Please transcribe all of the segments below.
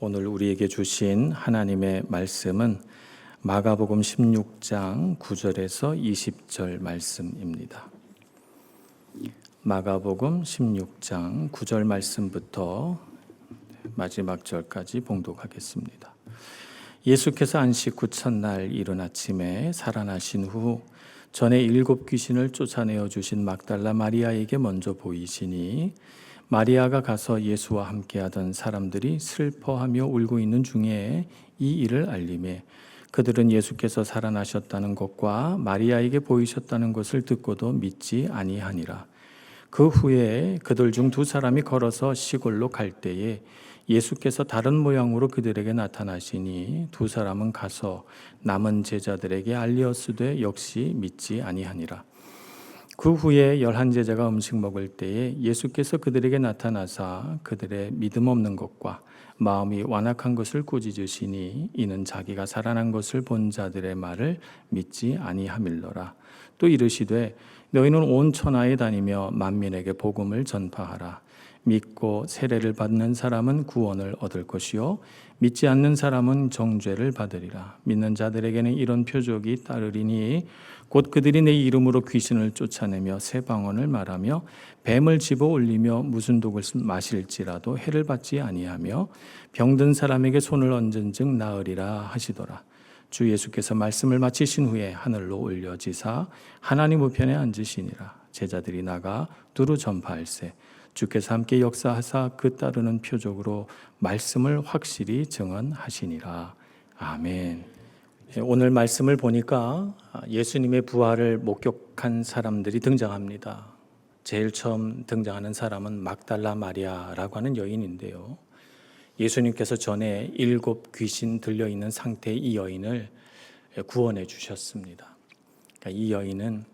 오늘 우리에게 주신 하나님의 말씀은 마가복음 16장 9절에서 20절 말씀입니다. 마가복음 16장 9절 말씀부터 마지막 절까지 봉독하겠습니다. 예수께서 안식 후 첫날 이른 아침에 살아나신 후 전에 일곱 귀신을 쫓아내어 주신 막달라 마리아에게 먼저 보이시니 마리아가 가서 예수와 함께하던 사람들이 슬퍼하며 울고 있는 중에 이 일을 알림해 그들은 예수께서 살아나셨다는 것과 마리아에게 보이셨다는 것을 듣고도 믿지 아니하니라. 그 후에 그들 중 두 사람이 걸어서 시골로 갈 때에 예수께서 다른 모양으로 그들에게 나타나시니 두 사람은 가서 남은 제자들에게 알리었으되 역시 믿지 아니하니라. 그 후에 열한 제자가 음식 먹을 때에 예수께서 그들에게 나타나사 그들의 믿음 없는 것과 마음이 완악한 것을 꾸짖으시니 이는 자기가 살아난 것을 본 자들의 말을 믿지 아니함일러라. 또 이르시되 너희는 온 천하에 다니며 만민에게 복음을 전파하라. 믿고 세례를 받는 사람은 구원을 얻을 것이요 믿지 않는 사람은 정죄를 받으리라. 믿는 자들에게는 이런 표적이 따르리니 곧 그들이 내 이름으로 귀신을 쫓아내며 새 방언을 말하며 뱀을 집어 올리며 무슨 독을 마실지라도 해를 받지 아니하며 병든 사람에게 손을 얹은즉 나으리라 하시더라. 주 예수께서 말씀을 마치신 후에 하늘로 올려지사 하나님 우편에 앉으시니라. 제자들이 나가 두루 전파할세. 주께서 함께 역사하사 그 따르는 표적으로 말씀을 확실히 증언하시니라. 아멘. 예, 오늘 말씀을 보니까 예수님의 부활을 목격한 사람들이 등장합니다. 제일 처음 등장하는 사람은 막달라 마리아라고 하는 여인인데요. 예수님께서 전에 일곱 귀신 들려 있는 상태의 이 여인을 구원해 주셨습니다. 그러니까 이 여인은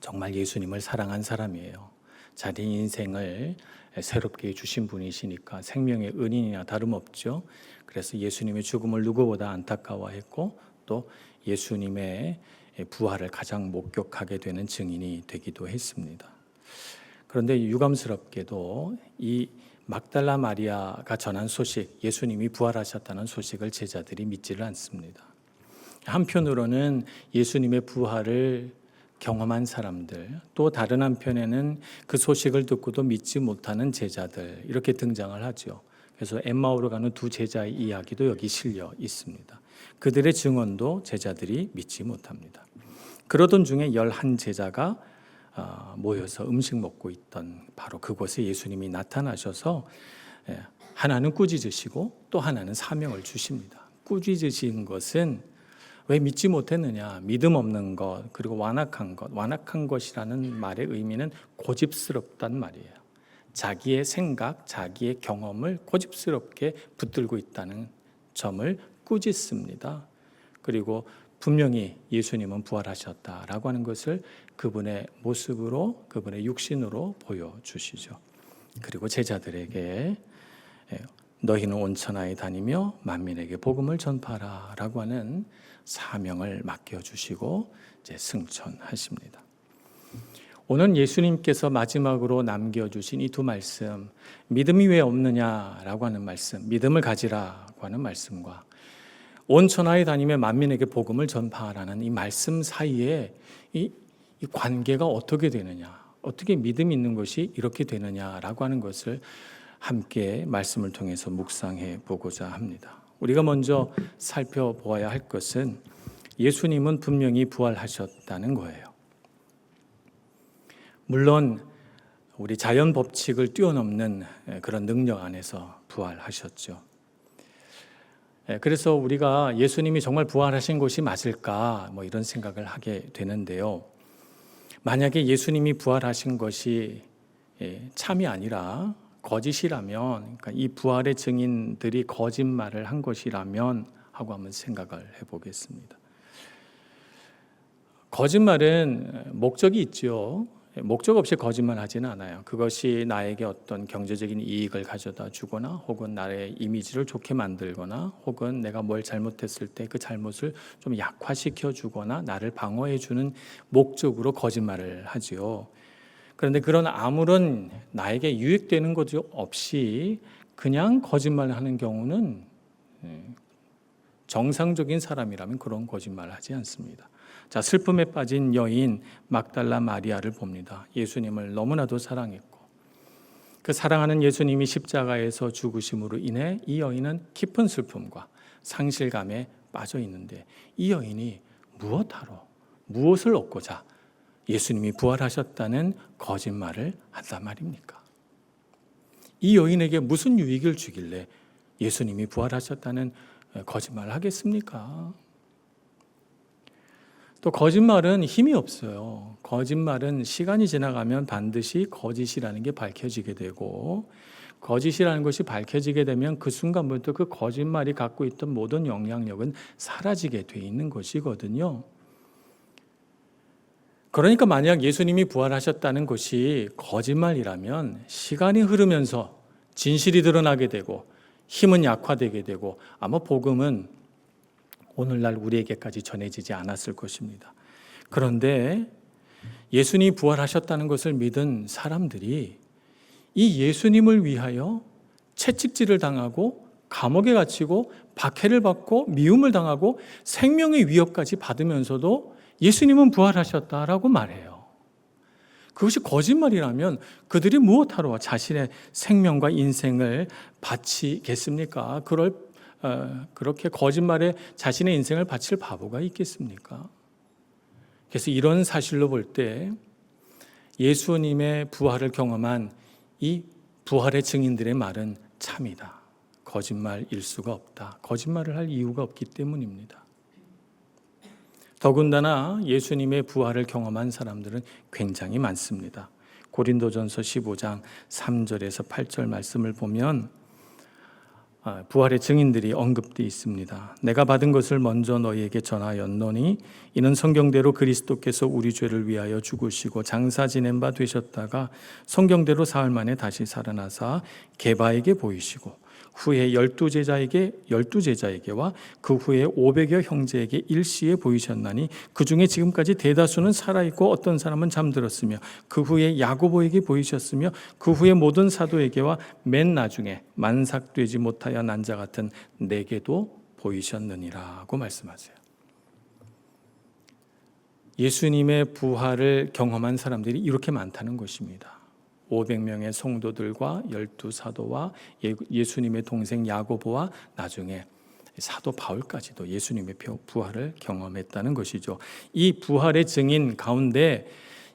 정말 예수님을 사랑한 사람이에요. 자기 인생을 새롭게 주신 분이시니까 생명의 은인이나 다름없죠. 그래서 예수님의 죽음을 누구보다 안타까워했고 또 예수님의 부활을 가장 목격하게 되는 증인이 되기도 했습니다. 그런데 유감스럽게도 이 막달라 마리아가 전한 소식, 예수님이 부활하셨다는 소식을 제자들이 믿지를 않습니다. 한편으로는 예수님의 부활을 경험한 사람들, 또 다른 한편에는 그 소식을 듣고도 믿지 못하는 제자들, 이렇게 등장을 하죠. 그래서 엠마오로 가는 두 제자의 이야기도 여기 실려 있습니다. 그들의 증언도 제자들이 믿지 못합니다. 그러던 중에 열한 제자가 어, 모여서 음식 먹고 있던 바로 그곳에 예수님이 나타나셔서 예, 하나는 꾸짖으시고 또 하나는 사명을 주십니다. 꾸짖으신 것은 왜 믿지 못했느냐? 믿음 없는 것, 그리고 완악한 것. 완악한 것이라는 말의 의미는 고집스럽단 말이에요. 자기의 생각, 자기의 경험을 고집스럽게 붙들고 있다는 점을 꾸짖습니다. 그리고 분명히 예수님은 부활하셨다라고 하는 것을 그분의 모습으로, 그분의 육신으로 보여주시죠. 그리고 제자들에게 예, 너희는 온 천하에 다니며 만민에게 복음을 전파라라고 하는 사명을 맡겨 주시고 이제 승천하십니다. 오늘 예수님께서 마지막으로 남겨 주신 이 두 말씀, 믿음이 왜 없느냐라고 하는 말씀, 믿음을 가지라고 하는 말씀과 온 천하에 다니며 만민에게 복음을 전파하라는 이 말씀 사이에 이, 이 관계가 어떻게 되느냐, 어떻게 믿음 있는 것이 이렇게 되느냐라고 하는 것을 함께 말씀을 통해서 묵상해 보고자 합니다. 우리가 먼저 살펴보아야 할 것은 예수님은 분명히 부활하셨다는 거예요. 물론 우리 자연 법칙을 뛰어넘는 그런 능력 안에서 부활하셨죠. 그래서 우리가 예수님이 정말 부활하신 것이 맞을까 뭐 이런 생각을 하게 되는데요. 만약에 예수님이 부활하신 것이 참이 아니라 거짓이라면, 그러니까 이 부활의 증인들이 거짓말을 한 것이라면 하고 한번 생각을 해보겠습니다. 거짓말은 목적이 있죠. 목적 없이 거짓말 하지는 않아요. 그것이 나에게 어떤 경제적인 이익을 가져다 주거나 혹은 나의 이미지를 좋게 만들거나 혹은 내가 뭘 잘못했을 때 그 잘못을 좀 약화시켜 주거나 나를 방어해 주는 목적으로 거짓말을 하지요. 그런데 그런 아무런 나에게 유익되는 것도 없이 그냥 거짓말을 하는 경우는 예, 정상적인 사람이라면 그런 거짓말을 하지 않습니다. 자, 슬픔에 빠진 여인 막달라 마리아를 봅니다. 예수님을 너무나도 사랑했고 그 사랑하는 예수님이 십자가에서 죽으심으로 인해 이 여인은 깊은 슬픔과 상실감에 빠져 있는데 이 여인이 무엇하러 무엇을 얻고자 예수님이 부활하셨다는 거짓말을 한단 말입니까? 이 여인에게 무슨 유익을 주길래 예수님이 부활하셨다는 거짓말을 하겠습니까? 또 거짓말은 힘이 없어요. 거짓말은 시간이 지나가면 반드시 거짓이라는 게 밝혀지게 되고 거짓이라는 것이 밝혀지게 되면 그 순간부터 그 거짓말이 갖고 있던 모든 영향력은 사라지게 돼 있는 것이거든요. 그러니까 만약 예수님이 부활하셨다는 것이 거짓말이라면 시간이 흐르면서 진실이 드러나게 되고 힘은 약화되게 되고 아마 복음은 오늘날 우리에게까지 전해지지 않았을 것입니다. 그런데 예수님이 부활하셨다는 것을 믿은 사람들이 이 예수님을 위하여 채찍질을 당하고 감옥에 갇히고 박해를 받고 미움을 당하고 생명의 위협까지 받으면서도 예수님은 부활하셨다라고 말해요. 그것이 거짓말이라면 그들이 무엇하러 자신의 생명과 인생을 바치겠습니까? 그럴 어, 그렇게 거짓말에 자신의 인생을 바칠 바보가 있겠습니까? 그래서 이런 사실로 볼 때 예수님의 부활을 경험한 이 부활의 증인들의 말은 참이다. 거짓말일 수가 없다. 거짓말을 할 이유가 없기 때문입니다. 더군다나 예수님의 부활을 경험한 사람들은 굉장히 많습니다. 고린도전서 15장 3절에서 8절 말씀을 보면 아, 부활의 증인들이 언급되어 있습니다. 내가 받은 것을 먼저 너희에게 전하였노니 이는 성경대로 그리스도께서 우리 죄를 위하여 죽으시고 장사 지낸 바 되셨다가 성경대로 사흘 만에 다시 살아나사 개바에게 보이시고 후에 열두 제자에게 열두 제자에게와 그 후에 오백여 형제에게 일시에 보이셨나니 그 중에 지금까지 대다수는 살아 있고 어떤 사람은 잠들었으며 그 후에 야고보에게 보이셨으며 그 후에 모든 사도에게와 맨 나중에 만삭되지 못하여 난자 같은 내게도 보이셨느니라고 말씀하세요. 예수님의 부활을 경험한 사람들이 이렇게 많다는 것입니다. 500명의 성도들과 열두 사도와 예, 예수님의 동생 야고보와 나중에 사도 바울까지도 예수님의 부활을 경험했다는 것이죠. 이 부활의 증인 가운데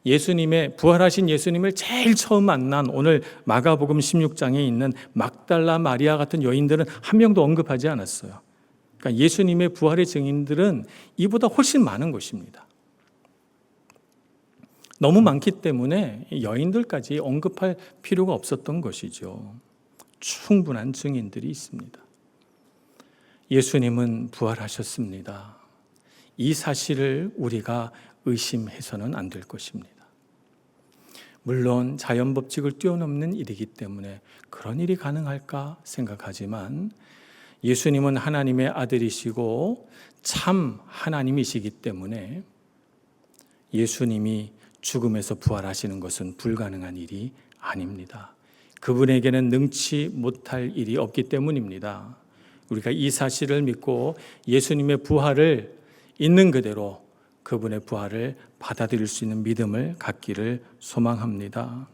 예수님의 부활하신 예수님을 제일 처음 만난 오늘 마가복음 16장에 있는 막달라 마리아 같은 여인들은 한 명도 언급하지 않았어요. 그러니까 예수님의 부활의 증인들은 이보다 훨씬 많은 것입니다. 너무 많기 때문에 여인들까지 언급할 필요가 없었던 것이죠. 충분한 증인들이 있습니다. 예수님은 부활하셨습니다. 이 사실을 우리가 의심해서는 안 될 것입니다. 물론 자연 법칙을 뛰어넘는 일이기 때문에 그런 일이 가능할까 생각하지만 예수님은 하나님의 아들이시고 참 하나님이시기 때문에 예수님이 죽음에서 부활하시는 것은 불가능한 일이 아닙니다. 그분에게는 능치 못할 일이 없기 때문입니다. 우리가 이 사실을 믿고 예수님의 부활을 있는 그대로 그분의 부활을 받아들일 수 있는 믿음을 갖기를 소망합니다.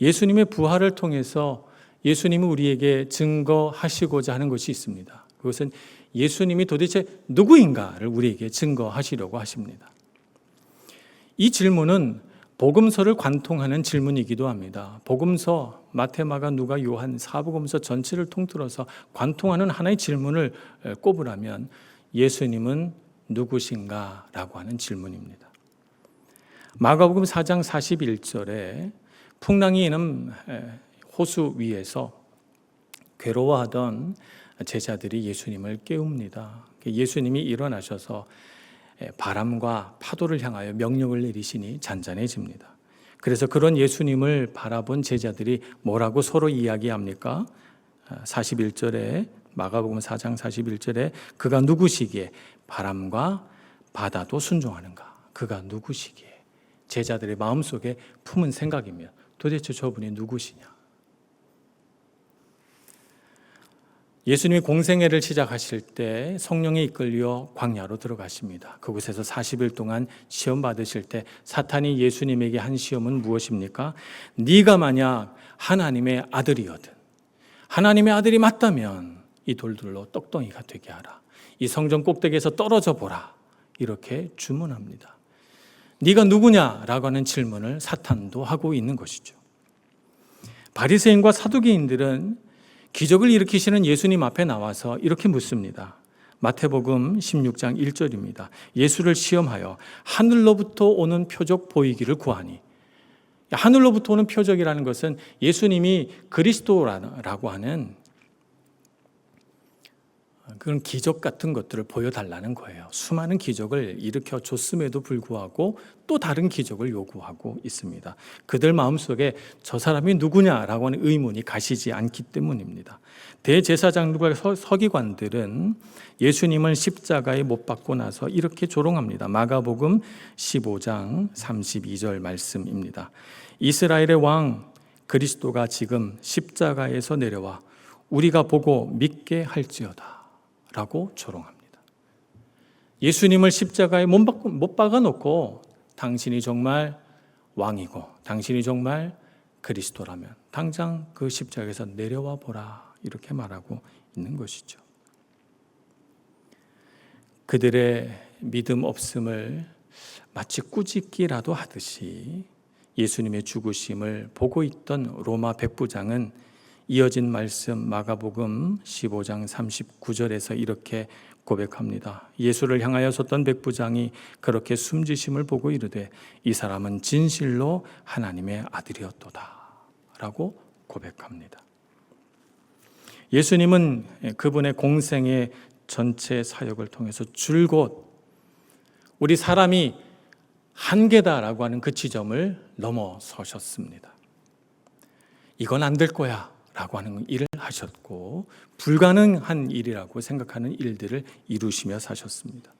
예수님의 부활을 통해서 예수님은 우리에게 증거하시고자 하는 것이 있습니다. 그것은 예수님이 도대체 누구인가를 우리에게 증거하시려고 하십니다. 이 질문은 복음서를 관통하는 질문이기도 합니다. 복음서 마테마가 누가 요한 사복음서 전체를 통틀어서 관통하는 하나의 질문을 꼽으라면 예수님은 누구신가라고 하는 질문입니다. 마가복음 4장 41절에 풍랑이 있는 호수 위에서 괴로워하던 제자들이 예수님을 깨웁니다. 예수님이 일어나셔서 바람과 파도를 향하여 명령을 내리시니 잔잔해집니다. 그래서 그런 예수님을 바라본 제자들이 뭐라고 서로 이야기합니까? 41절에 마가복음 4장 41절에 그가 누구시기에 바람과 바다도 순종하는가? 그가 누구시기에 제자들의 마음속에 품은 생각이면 도대체 저분이 누구시냐? 예수님이 공생애를 시작하실 때 성령에 이끌려 광야로 들어가십니다. 그곳에서 40일 동안 시험 받으실 때 사탄이 예수님에게 한 시험은 무엇입니까? 네가 만약 하나님의 아들이거든. 하나님의 아들이 맞다면 이 돌들로 떡덩이가 되게 하라. 이 성전 꼭대기에서 떨어져 보라. 이렇게 주문합니다. 네가 누구냐라고 하는 질문을 사탄도 하고 있는 것이죠. 바리새인과 사두개인들은 기적을 일으키시는 예수님 앞에 나와서 이렇게 묻습니다. 마태복음 16장 1절입니다. 예수를 시험하여 하늘로부터 오는 표적 보이기를 구하니 하늘로부터 오는 표적이라는 것은 예수님이 그리스도라고 하는 그런 기적 같은 것들을 보여달라는 거예요. 수많은 기적을 일으켜 줬음에도 불구하고 또 다른 기적을 요구하고 있습니다. 그들 마음속에 저 사람이 누구냐라고 하는 의문이 가시지 않기 때문입니다. 대제사장들과 서기관들은 예수님을 십자가에 못 박고 나서 이렇게 조롱합니다. 마가복음 15장 32절 말씀입니다. 이스라엘의 왕 그리스도가 지금 십자가에서 내려와 우리가 보고 믿게 할지어다. 라고 조롱합니다. 예수님을 십자가에 못 박아 놓고 당신이 정말 왕이고 당신이 정말 그리스도라면 당장 그 십자가에서 내려와 보라 이렇게 말하고 있는 것이죠. 그들의 믿음 없음을 마치 꾸짖기라도 하듯이 예수님의 죽으심을 보고 있던 로마 백부장은 이어진 말씀 마가복음 15장 39절에서 이렇게 고백합니다. 예수를 향하여 섰던 백부장이 그렇게 숨지심을 보고 이르되 이 사람은 진실로 하나님의 아들이었도다라고 고백합니다. 예수님은 그분의 공생의 전체 사역을 통해서 줄곧 우리 사람이 한계다라고 하는 그 지점을 넘어서셨습니다. 이건 안 될 거야. 라고 하는 일을 하셨고 불가능한 일이라고 생각하는 일들을 이루시며 사셨습니다.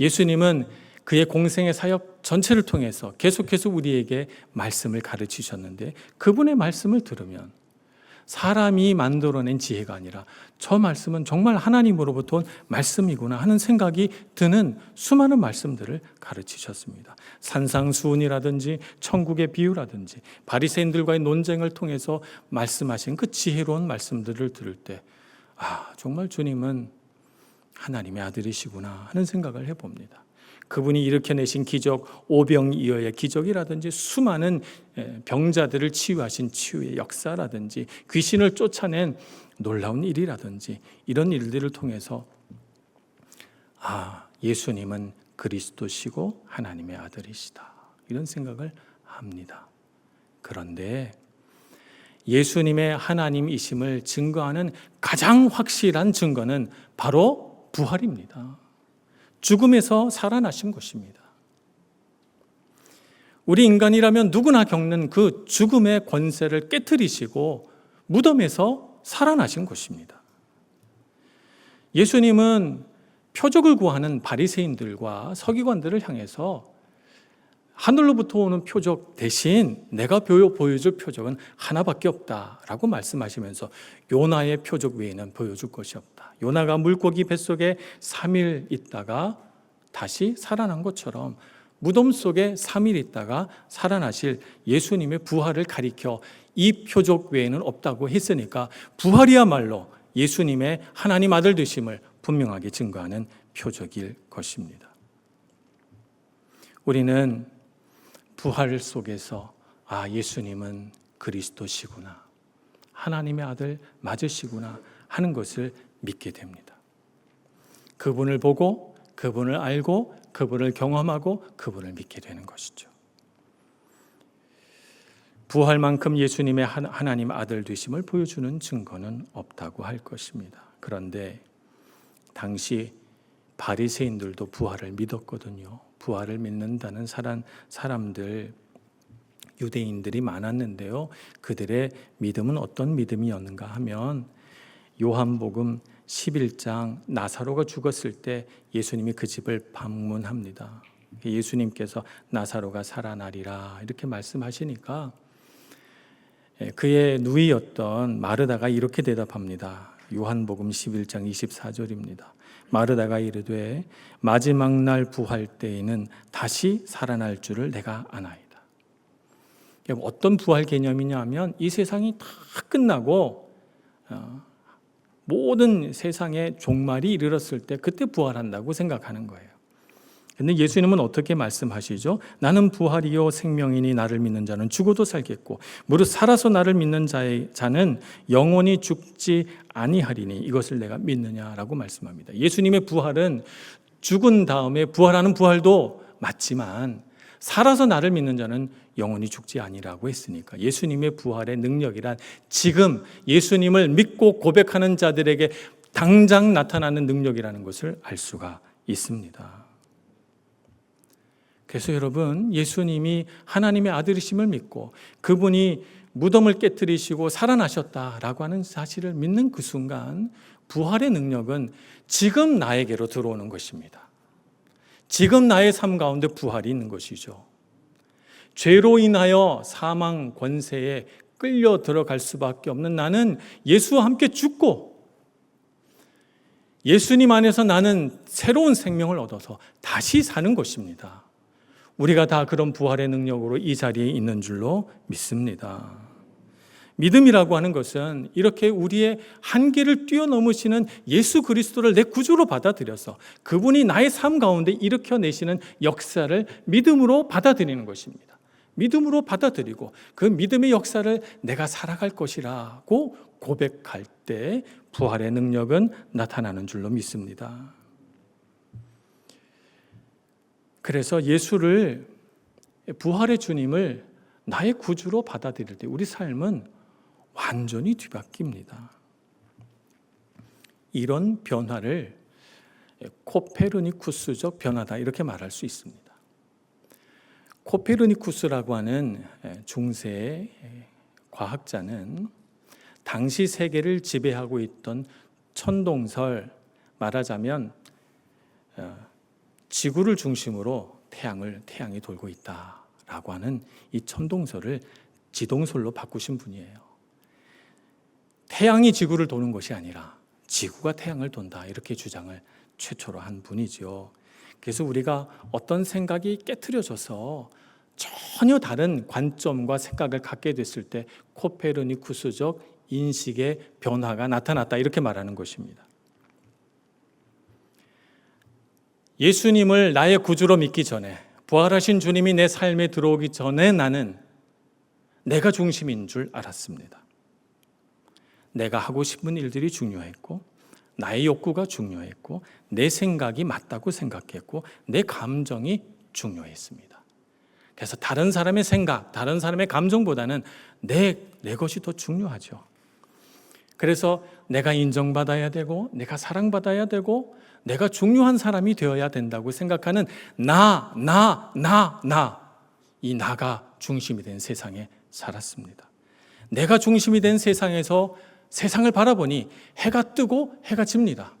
예수님은 그의 공생의 사역 전체를 통해서 계속해서 우리에게 말씀을 가르치셨는데 그분의 말씀을 들으면 사람이 만들어낸 지혜가 아니라 저 말씀은 정말 하나님으로부터 온 말씀이구나 하는 생각이 드는 수많은 말씀들을 가르치셨습니다. 산상수훈이라든지 천국의 비유라든지 바리새인들과의 논쟁을 통해서 말씀하신 그 지혜로운 말씀들을 들을 때 아, 정말 주님은 하나님의 아들이시구나 하는 생각을 해 봅니다. 그분이 일으켜내신 기적, 오병이어의 기적이라든지 수많은 병자들을 치유하신 치유의 역사라든지 귀신을 쫓아낸 놀라운 일이라든지 이런 일들을 통해서 아, 예수님은 그리스도시고 하나님의 아들이시다. 이런 생각을 합니다. 그런데 예수님의 하나님이심을 증거하는 가장 확실한 증거는 바로 부활입니다. 죽음에서 살아나신 것입니다. 우리 인간이라면 누구나 겪는 그 죽음의 권세를 깨뜨리시고 무덤에서 살아나신 것입니다. 예수님은 표적을 구하는 바리새인들과 서기관들을 향해서 하늘로부터 오는 표적 대신 내가 보여줄 표적은 하나밖에 없다라고 말씀하시면서 요나의 표적 외에는 보여줄 것이 없다. 요나가 물고기 뱃속에 3일 있다가 다시 살아난 것처럼 무덤 속에 3일 있다가 살아나실 예수님의 부활을 가리켜 이 표적 외에는 없다고 했으니까 부활이야말로 예수님의 하나님 아들 되심을 분명하게 증거하는 표적일 것입니다. 우리는 부활 속에서 아, 예수님은 그리스도시구나. 하나님의 아들 맞으시구나 하는 것을 믿게 됩니다. 그분을 보고 그분을 알고 그분을 경험하고 그분을 믿게 되는 것이죠. 부활만큼 예수님의 하나님 아들 되심을 보여주는 증거는 없다고 할 것입니다. 그런데 당시 바리새인들도 부활을 믿었거든요. 부활을 믿는다는 사람, 사람들 유대인들이 많았는데요. 그들의 믿음은 어떤 믿음이었는가 하면 요한복음 11장 나사로가 죽었을 때 예수님이 그 집을 방문합니다. 예수님께서 나사로가 살아나리라 이렇게 말씀하시니까 그의 누이였던 마르다가 이렇게 대답합니다. 요한복음 11장 24절입니다. 마르다가 이르되 마지막 날 부활 때에는 다시 살아날 줄을 내가 아나이다. 어떤 부활 개념이냐면 이 세상이 다 끝나고 어, 모든 세상의 종말이 이르렀을 때 그때 부활한다고 생각하는 거예요. 근데 예수님은 어떻게 말씀하시죠? 나는 부활이요 생명이니 나를 믿는 자는 죽어도 살겠고 무릇 살아서 나를 믿는 자의 자는 영원히 죽지 아니하리니 이것을 내가 믿느냐라고 말씀합니다. 예수님의 부활은 죽은 다음에 부활하는 부활도 맞지만 살아서 나를 믿는 자는 영원히 죽지 아니라고 했으니까 예수님의 부활의 능력이란 지금 예수님을 믿고 고백하는 자들에게 당장 나타나는 능력이라는 것을 알 수가 있습니다. 그래서 여러분, 예수님이 하나님의 아들이심을 믿고 그분이 무덤을 깨뜨리시고 살아나셨다라고 하는 사실을 믿는 그 순간 부활의 능력은 지금 나에게로 들어오는 것입니다. 지금 나의 삶 가운데 부활이 있는 것이죠. 죄로 인하여 사망 권세에 끌려 들어갈 수밖에 없는 나는 예수와 함께 죽고 예수님 안에서 나는 새로운 생명을 얻어서 다시 사는 것입니다. 우리가 다 그런 부활의 능력으로 이 자리에 있는 줄로 믿습니다. 믿음이라고 하는 것은 이렇게 우리의 한계를 뛰어넘으시는 예수 그리스도를 내 구주로 받아들여서 그분이 나의 삶 가운데 일으켜내시는 역사를 믿음으로 받아들이는 것입니다. 믿음으로 받아들이고 그 믿음의 역사를 내가 살아갈 것이라고 고백할 때 부활의 능력은 나타나는 줄로 믿습니다. 그래서 예수를 부활의 주님을 나의 구주로 받아들일 때 우리 삶은 완전히 뒤바뀝니다. 이런 변화를 코페르니쿠스적 변화다 이렇게 말할 수 있습니다. 코페르니쿠스라고 하는 중세 과학자는 당시 세계를 지배하고 있던 천동설 말하자면 어, 지구를 중심으로 태양을 태양이 돌고 있다라고 하는 이 천동설을 지동설로 바꾸신 분이에요. 태양이 지구를 도는 것이 아니라 지구가 태양을 돈다 이렇게 주장을 최초로 한 분이지요. 그래서 우리가 어떤 생각이 깨트려져서 전혀 다른 관점과 생각을 갖게 됐을 때 코페르니쿠스적 인식의 변화가 나타났다 이렇게 말하는 것입니다. 예수님을 나의 구주로 믿기 전에 부활하신 주님이 내 삶에 들어오기 전에 나는 내가 중심인 줄 알았습니다. 내가 하고 싶은 일들이 중요했고 나의 욕구가 중요했고 내 생각이 맞다고 생각했고 내 감정이 중요했습니다. 그래서 다른 사람의 생각, 다른 사람의 감정보다는 내, 내 것이 더 중요하죠. 그래서 내가 인정받아야 되고 내가 사랑받아야 되고 내가 중요한 사람이 되어야 된다고 생각하는 나, 나, 나, 나. 이 나가 중심이 된 세상에 살았습니다. 내가 중심이 된 세상에서 세상을 바라보니 해가 뜨고 해가 집니다.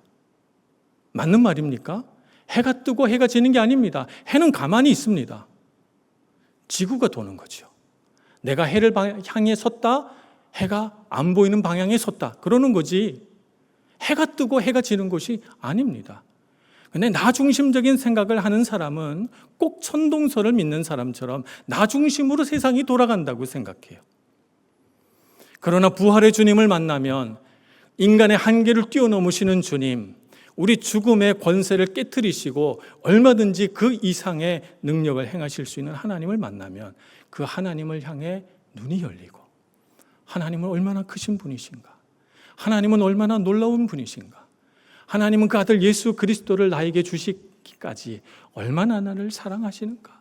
맞는 말입니까? 해가 뜨고 해가 지는 게 아닙니다. 해는 가만히 있습니다. 지구가 도는 거죠. 내가 해를 향해 섰다, 해가 안 보이는 방향에 섰다. 그러는 거지. 해가 뜨고 해가 지는 것이 아닙니다. 근데 나 중심적인 생각을 하는 사람은 꼭 천동설을 믿는 사람처럼 나 중심으로 세상이 돌아간다고 생각해요. 그러나 부활의 주님을 만나면 인간의 한계를 뛰어넘으시는 주님, 우리 죽음의 권세를 깨뜨리시고 얼마든지 그 이상의 능력을 행하실 수 있는 하나님을 만나면 그 하나님을 향해 눈이 열리고 하나님은 얼마나 크신 분이신가? 하나님은 얼마나 놀라운 분이신가? 하나님은 그 아들 예수 그리스도를 나에게 주시기까지 얼마나 나를 사랑하시는가?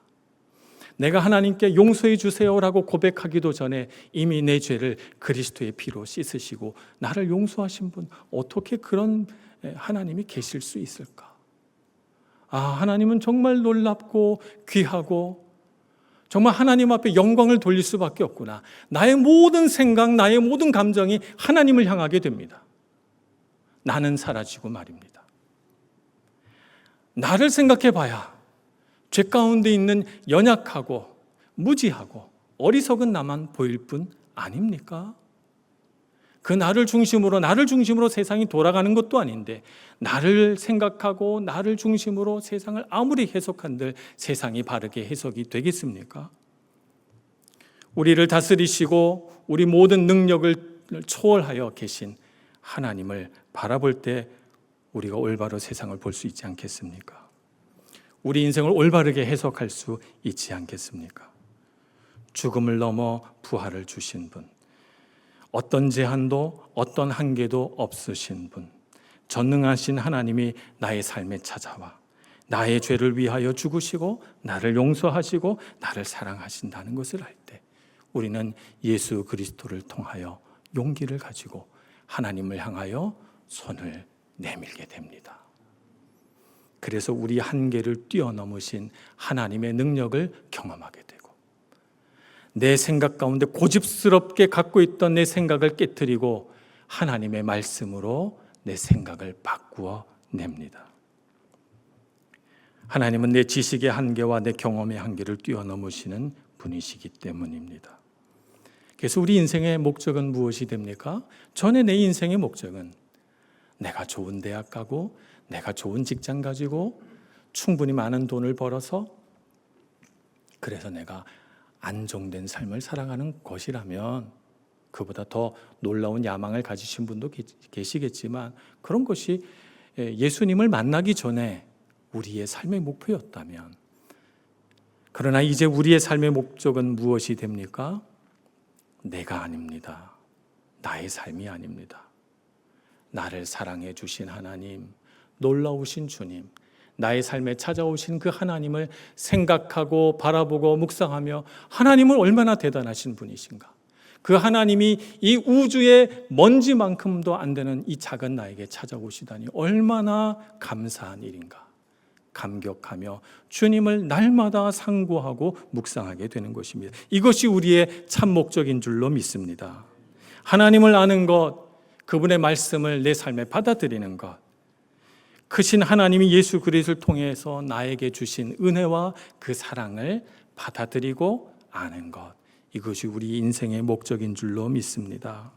내가 하나님께 용서해 주세요라고 고백하기도 전에 이미 내 죄를 그리스도의 피로 씻으시고 나를 용서하신 분 어떻게 그런 하나님이 계실 수 있을까? 아, 하나님은 정말 놀랍고 귀하고 정말 하나님 앞에 영광을 돌릴 수밖에 없구나. 나의 모든 생각, 나의 모든 감정이 하나님을 향하게 됩니다. 나는 사라지고 말입니다. 나를 생각해 봐야 죄 가운데 있는 연약하고 무지하고 어리석은 나만 보일 뿐 아닙니까? 그 나를 중심으로 나를 중심으로 세상이 돌아가는 것도 아닌데 나를 생각하고 나를 중심으로 세상을 아무리 해석한들 세상이 바르게 해석이 되겠습니까? 우리를 다스리시고 우리 모든 능력을 초월하여 계신 하나님을 바라볼 때 우리가 올바로 세상을 볼 수 있지 않겠습니까? 우리 인생을 올바르게 해석할 수 있지 않겠습니까? 죽음을 넘어 부활을 주신 분, 어떤 제한도 어떤 한계도 없으신 분, 전능하신 하나님이 나의 삶에 찾아와 나의 죄를 위하여 죽으시고 나를 용서하시고 나를 사랑하신다는 것을 알 때 우리는 예수 그리스도를 통하여 용기를 가지고 하나님을 향하여 손을 내밀게 됩니다. 그래서 우리 한계를 뛰어넘으신 하나님의 능력을 경험하게 되고 내 생각 가운데 고집스럽게 갖고 있던 내 생각을 깨뜨리고 하나님의 말씀으로 내 생각을 바꾸어 냅니다. 하나님은 내 지식의 한계와 내 경험의 한계를 뛰어넘으시는 분이시기 때문입니다. 그래서 우리 인생의 목적은 무엇이 됩니까? 전에 내 인생의 목적은 내가 좋은 대학 가고 내가 좋은 직장 가지고 충분히 많은 돈을 벌어서 그래서 내가 안정된 삶을 살아가는 것이라면 그보다 더 놀라운 야망을 가지신 분도 계시겠지만 그런 것이 예수님을 만나기 전에 우리의 삶의 목표였다면 그러나 이제 우리의 삶의 목적은 무엇이 됩니까? 내가 아닙니다. 나의 삶이 아닙니다. 나를 사랑해 주신 하나님, 놀라우신 주님, 나의 삶에 찾아오신 그 하나님을 생각하고 바라보고 묵상하며 하나님은 얼마나 대단하신 분이신가. 그 하나님이 이 우주의 먼지만큼도 안 되는 이 작은 나에게 찾아오시다니 얼마나 감사한 일인가. 감격하며 주님을 날마다 상고하고 묵상하게 되는 것입니다. 이것이 우리의 참 목적인 줄로 믿습니다. 하나님을 아는 것, 그분의 말씀을 내 삶에 받아들이는 것, 크신 하나님이 예수 그리스도를 통해서 나에게 주신 은혜와 그 사랑을 받아들이고 아는 것. 이것이 우리 인생의 목적인 줄로 믿습니다.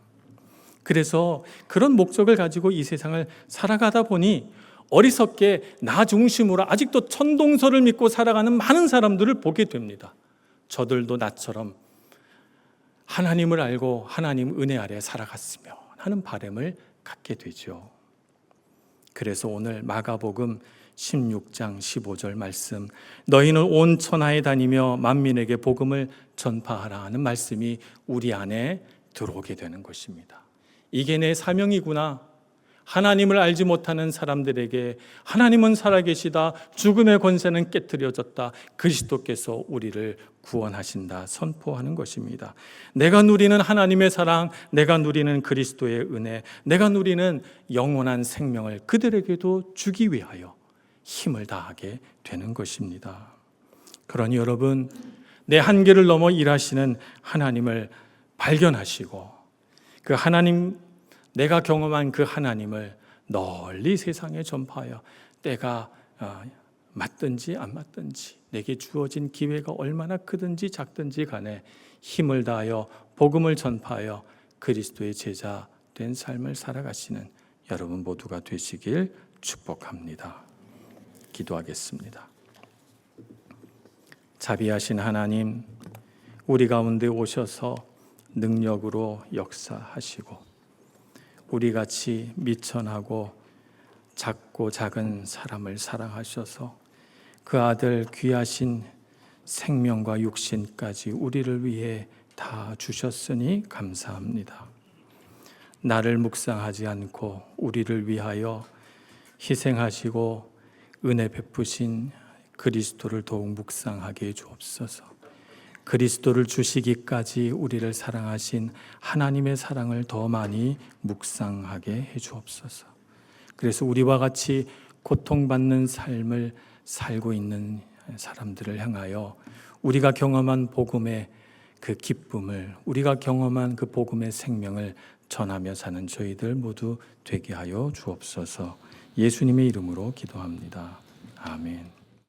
그래서 그런 목적을 가지고 이 세상을 살아가다 보니 어리석게 나 중심으로 아직도 천동설을 믿고 살아가는 많은 사람들을 보게 됩니다. 저들도 나처럼 하나님을 알고 하나님 은혜 아래 살아갔으며 하는 바램을 갖게 되죠. 그래서 오늘 마가복음 16장 15절 말씀 너희는 온 천하에 다니며 만민에게 복음을 전파하라 하는 말씀이 우리 안에 들어오게 되는 것입니다. 이게 내 사명이구나. 하나님을 알지 못하는 사람들에게 하나님은 살아계시다. 죽음의 권세는 깨뜨려졌다. 그리스도께서 우리를 구원하신다. 선포하는 것입니다. 내가 누리는 하나님의 사랑, 내가 누리는 그리스도의 은혜, 내가 누리는 영원한 생명을 그들에게도 주기 위하여 힘을 다하게 되는 것입니다. 그러니 여러분, 내 한계를 넘어 일하시는 하나님을 발견하시고 그 하나님 내가 경험한 그 하나님을 널리 세상에 전파하여 때가 어, 맞든지 안 맞든지 내게 주어진 기회가 얼마나 크든지 작든지 간에 힘을 다하여 복음을 전파하여 그리스도의 제자 된 삶을 살아가시는 여러분 모두가 되시길 축복합니다. 기도하겠습니다. 자비하신 하나님, 우리 가운데 오셔서 능력으로 역사하시고 우리 같이 미천하고 작고 작은 사람을 사랑하셔서 그 아들 귀하신 생명과 육신까지 우리를 위해 다 주셨으니 감사합니다. 나를 묵상하지 않고 우리를 위하여 희생하시고 은혜 베푸신 그리스도를 더욱 묵상하게 해 주옵소서. 그리스도를 주시기까지 우리를 사랑하신 하나님의 사랑을 더 많이 묵상하게 해 주옵소서. 그래서 우리와 같이 고통받는 삶을 살고 있는 사람들을 향하여 우리가 경험한 복음의 그 기쁨을 우리가 경험한 그 복음의 생명을 전하며 사는 저희들 모두 되게 하여 주옵소서. 예수님의 이름으로 기도합니다. 아멘.